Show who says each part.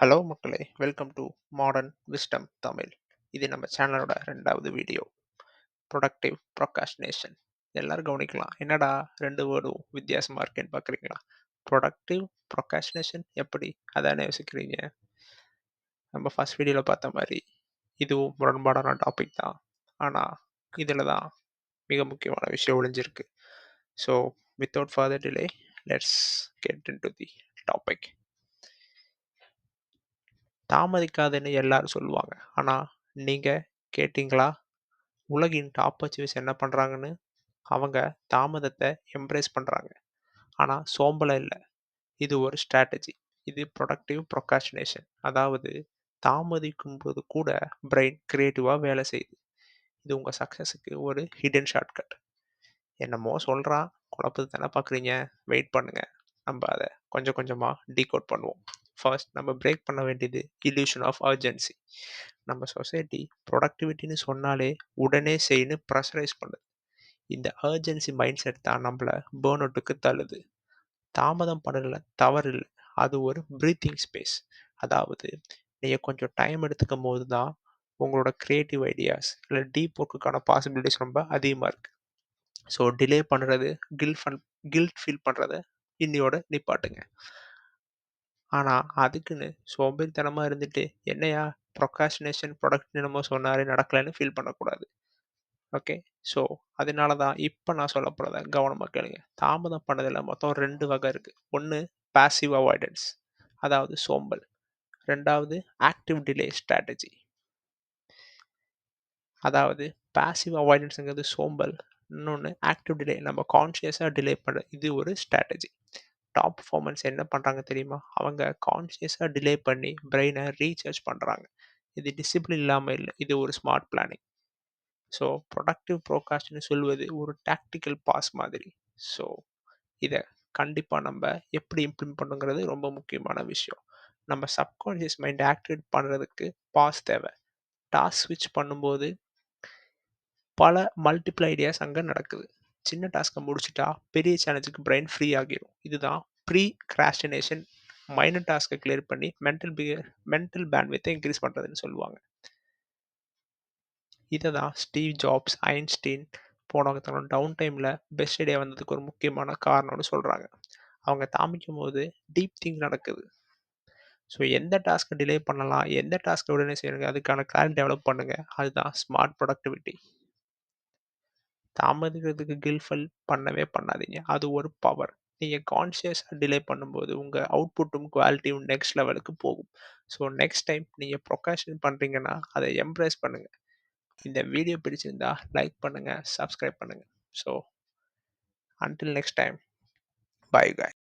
Speaker 1: Hello மக்களே! Welcome to modern wisdom Tamil. இது நம்ம சேனலோட ரெண்டாவது வீடியோ. Productive procrastination. எல்லோரும் கவனிக்கலாம். என்னடா ரெண்டு வேர்டும் வித்தியாசமாக இருக்கேன்னு பார்க்குறீங்களா? ப்ரொடக்டிவ் ப்ரொக்ராஸ்டினேஷன் எப்படி? அதானே யோசிக்கிறீங்க. நம்ம ஃபர்ஸ்ட் வீடியோவில் பார்த்த மாதிரி இதுவும் முரண்பாடான டாபிக் தான். ஆனால் இதில் தான் மிக முக்கியமான விஷயம் ஒழிஞ்சிருக்கு so, without further delay, let's get into the topic. தாமதிக்காதுன்னு எல்லாரும் சொல்லுவாங்க. ஆனா, நீங்க கேட்டீங்களா? உலகின் டாப் அச்சீவர்ஸ் என்ன பண்றாங்கன்னு? அவங்க தாமதத்தை எம்ப்ரேஸ் பண்றாங்க. ஆனா, சோம்பல இல்ல. இது ஒரு ஸ்ட்ராட்டஜி. இது ப்ரொடக்டிவ் ப்ரொக்ராஸ்டினேஷன். அதாவது, தாமதிக்கும்போது கூட பிரெயின் கிரியேட்டிவா வேலை செய்யுது. இது உங்க சக்சஸுக்கு ஒரு ஹிடன் ஷார்ட்கட். என்னமோ சொல்றான், குழப்பத்தை தானே பார்க்குறீங்க. வெயிட் பண்ணுங்க. நம்ம அதை கொஞ்சம் கொஞ்சமா டீகோட் பண்ணுவோம். ஃபர்ஸ்ட் நம்ம பிரேக் பண்ண வேண்டியது இல்யூஷன் ஆஃப் அர்ஜென்சி. நம்ம சொசைட்டி ப்ரொடக்டிவிட்டின்னு சொன்னாலே உடனே செய்ன்னு ப்ரெஷரைஸ் பண்ணுது. இந்த அர்ஜென்சி மைண்ட் செட் தான் நம்மள பேர்ன் அவுட்டுக்கு தள்ளுது. தாமதம் பண்ணல தவறு அது ஒரு ப்ரீத்திங் ஸ்பேஸ். அதாவது, நீங்கள் கொஞ்சம் டைம் எடுத்துக்கும் போது தான் உங்களோட க்ரியேட்டிவ் ஐடியாஸ் இல்லை டீப் ஒர்க்குக்கான பாசிபிலிட்டிஸ் ரொம்ப அதிகமாக இருக்கு. ஸோ, டிலே பண்ணுறது கில்ட் ஃபன் கில்ட் ஃபீல் பண்ணுறத இன்னியோட நிப்பாட்டுங்க. ஆனா, அதுக்குன்னு சோம்பேறித்தனமா இருந்துட்டு, என்னய்யா ப்ரொக்ராஸ்டினேஷன் ப்ரொடக்ட் என்னமோ சொன்னாரு நடக்கலன்னு ஃபீல் பண்ணக்கூடாது. ஓகே. ஸோ, அதனால தான் இப்ப நான் சொல்லப் போறத கவனமா கேளுங்க. தாமதம் பண்ணதுல மொத்தம் 2 வகை இருக்கு. 1 பாசிவ் அவாய்டன்ஸ். அதாவது சோம்பல். 2வது ஆக்டிவ் டிலே ஸ்ட்ராட்டஜி. அதாவது பாசிவ் அவாய்டன்ஸ்ங்கிறது சோம்பல். இன்னொன்னு ஆக்டிவ் டிலே. நம்ம கான்ஷியஸா டிலே பண்ண இது ஒரு ஸ்ட்ராட்டஜி. டாப் பர்ஃபார்மன்ஸ் என்ன பண்ணுறாங்க தெரியுமா? அவங்க கான்ஷியஸாக டிலே பண்ணி பிரெயினை ரீசார்ஜ் பண்ணுறாங்க இது டிசிப்ளின் இல்லாமல் இல்லை இது ஒரு ஸ்மார்ட் பிளானிங். ஸோ, ப்ரொடக்டிவ் ப்ரோகாஸ்ட்னு சொல்வது ஒரு டாக்டிக்கல் பாஸ் மாதிரி. ஸோ, இதை கண்டிப்பாக நம்ம எப்படி இம்ப்ளிமெண்ட் பண்ணணுங்கிறது ரொம்ப முக்கியமான விஷயம். நம்ம சப்கான்ஷியஸ் மைண்ட் ஆக்டிவேட் பண்ணுறதுக்கு பாஸ் தேவை. டாஸ்க் ஸ்விட்ச் பண்ணும்போது பல மல்டிபிள் ஐடியாஸ் அங்கே நடக்குது. சின்ன டாஸ்க்கை முடிச்சுட்டா பெரிய சேலஞ்சுக்கு பிரெயின் ஃப்ரீ ஆகிரும். இதுதான் ப்ரீ கிராஸ்டினேஷன் மைனர் டாஸ்க்கை கிளியர் பண்ணி மென்டல் பிஹே மென்டல் பேண்ட்வித்தை இன்க்ரீஸ் பண்ணுறதுன்னு சொல்லுவாங்க. இதை தான் ஸ்டீவ் ஜாப்ஸ், ஐன்ஸ்டீன் போனவங்க தன்னோட டவுன் டைமில் பெஸ்ட் ஐடியா வந்ததுக்கு ஒரு முக்கியமான காரணம்னு சொல்கிறாங்க அவங்க தாமதிக்கும்போது டீப் திங்க் நடக்குது. ஸோ, எந்த டாஸ்க்கை டிலே பண்ணலாம், எந்த டாஸ்க்கை உடனே செய்யணுங்க, அதுக்கான கிளாரிட்டி டெவலப் பண்ணுங்க. அதுதான் ஸ்மார்ட் ப்ரொடக்டிவிட்டி தாமதிக்கிறதுக்கு கில்ஃபல் பண்ணவே பண்ணாதீங்க. அது ஒரு பவர். நீங்க கான்ஷியஸா டிலே பண்ணும்போது உங்க அவுட்புட்டும், குவாலிட்டியும் நெக்ஸ்ட் லெவலுக்கு போகும். ஸோ, நெக்ஸ்ட் டைம் நீங்க ப்ரொகாஷன் பண்றீங்கன்னா, அதை எம்ப்ரேஸ் பண்ணுங்க. இந்த வீடியோ பிடிச்சிருந்தா லைக் பண்ணுங்க, சப்ஸ்கிரைப் பண்ணுங்க. So, until next time. Bye bye